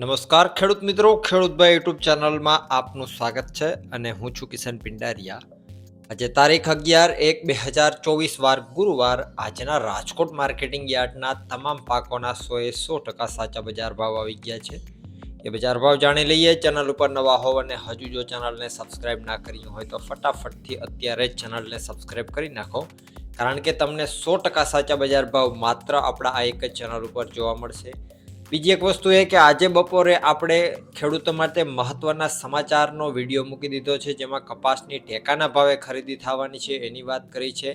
નમસ્કાર ખેડૂત મિત્રો ખેડૂતભાઈ યુટ્યુબ ચેનલમાં આપનું સ્વાગત છે અને હું છું કિશન પિંડારિયા. આજે તારીખ અગિયાર એક બે હજાર ચોવીસ વાર ગુરુવાર આજના રાજકોટ માર્કેટિંગ યાર્ડના તમામ પાકોના સોએ સો ટકા સાચા બજાર ભાવ આવી ગયા છે. એ બજાર ભાવ જાણી લઈએ, ચેનલ ઉપર નવા હોવ અને હજુ જો ચેનલને સબસ્ક્રાઇબ ના કરી હોય તો ફટાફટથી અત્યારે જ ચેનલને સબસ્ક્રાઇબ કરી નાખો. કારણ કે તમને સો ટકા સાચા બજાર ભાવ માત્ર આપણા આ એક જ ચેનલ ઉપર જોવા મળશે. બીજી એક વસ્તુ એ કે આજે બપોરે આપણે ખેડૂતો માટે મહત્વના સમાચારનો વીડિયો મૂકી દીધો છે, જેમાં કપાસની ટેકાના ભાવે ખરીદી થવાની છે એની વાત કરી છે.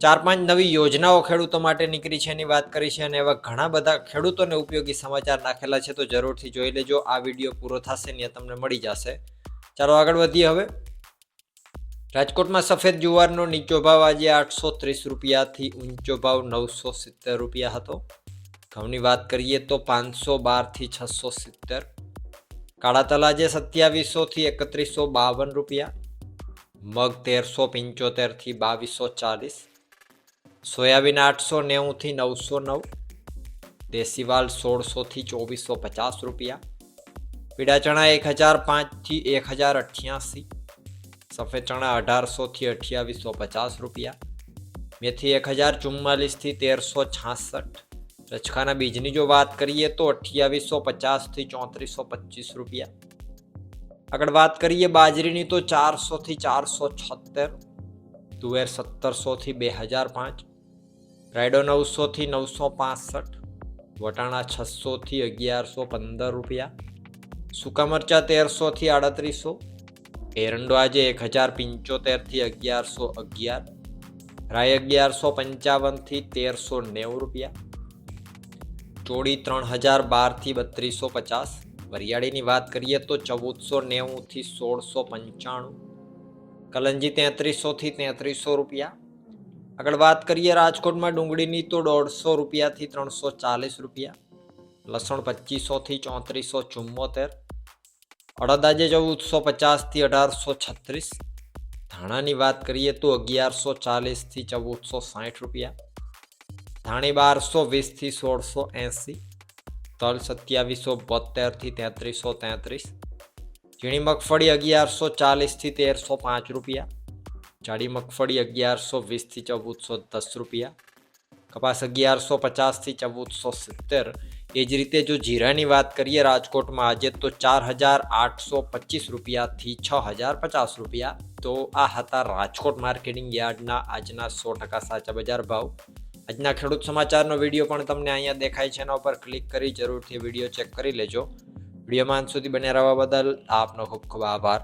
ચાર પાંચ નવી યોજનાઓ ખેડૂતો માટે નીકળી છે એની વાત કરી છે અને એવા ઘણા બધા ખેડૂતોને ઉપયોગી સમાચાર નાખેલા છે, તો જરૂરથી જોઈ લેજો. આ વીડિયો પૂરો થશે ને તમને મળી જશે. ચાલો આગળ વધીએ હવે. રાજકોટમાં સફેદ જુવારનો નીચો ભાવ આજે આઠસો ત્રીસ રૂપિયાથી ઊંચો ભાવ નવસો સિત્તેર રૂપિયા હતો. ઘઉંની વાત કરીએ તો પાંચસો બારથી છસો સિત્તેર. કાળા તલા જે સત્યાવીસોથી એકત્રીસો બાવન રૂપિયા. મગ તેરસો પંચોતેરથી બાવીસો ચાલીસ. સોયાબીન આઠસો નેવુંથી નવસો નવ. દેશીવાલ સોળસોથી ચોવીસો પચાસ રૂપિયા. પીળા ચણા એક હજાર પાંચથી એક હજાર અઠ્યાસી. સફેદ ચણા અઢારસોથી અઠ્યાવીસો પચાસ રૂપિયા. મેથી એક હજાર ચુમ્માલીસથી તેરસો છાસઠ. રચકાના બીજની જો વાત કરીએ તો અઠ્યાવીસો પચાસથી ચોત્રીસો પચીસ રૂપિયા. આગળ વાત કરીએ બાજરીની તો ચારસોથી ચારસો છોતેર તુવેર સત્તરસોથી બે હજાર પાંચ, રાયડો નવસોથી નવસો પાસઠ વટાણા છસોથી અગિયારસો પંદર રૂપિયા, સૂકા મરચા તેરસોથી આડત્રીસો, એરંડો આજે એક હજાર પંચોતેરથી અગિયારસો અગિયાર રાય અગિયારસો પંચાવનથી તેરસો નેવું રૂપિયા ચોડી ત્રણ હજાર બારથી બત્રીસો પચાસ. વરિયાળીની વાત કરીએ તો ચૌદસો નેવુંથી સોળસો પંચાણું. કલંજી તેત્રીસોથી તેત્રીસો રૂપિયા. આગળ વાત કરીએ રાજકોટમાં ડુંગળીની તો દોઢસો રૂપિયાથી ત્રણસો ચાલીસ રૂપિયા. લસણ પચીસોથી ચોત્રીસો ચુમ્મોતેર. અડદાજે ચૌદસો પચાસથી અઢારસો છત્રીસ. ધાણાની વાત કરીએ તો અગિયારસો ચાલીસથી ચૌદસો સાઠ રૂપિયા. ધાણી બારસો વીસથી સોળસો એંસી, તલ સત્યાવીસો બોતેરથી તેત્રીસો તેત્રીસ, ઝીણી મગફળી અગિયારસો ચાલીસથી તેરસો પાંચ રૂપિયા, જાડી મગફળી અગિયારસો વીસથી ચૌદસો દસ રૂપિયા, કપાસ અગિયારસો પચાસથી ચૌદસો સિત્તેર. એ જ રીતે જો જીરાની વાત કરીએ રાજકોટમાં, આજે તો ચાર હજાર આઠસો પચીસ રૂપિયાથી છ હજાર પચાસ રૂપિયા. તો આ હતા રાજકોટ માર્કેટિંગ યાર્ડના આજના સો ટકા સાચા બજાર ભાવ. આજના ખેડૂત સમાચારનો વીડિયો પણ તમને અહીંયા દેખાય છે. એના ઉપર ક્લિક કરી જરૂરથી વીડિયો ચેક કરી લેજો. વિડીયોમાં અંત સુધી બન્યા રહેવા બદલ આપનો ખૂબ ખૂબ આભાર.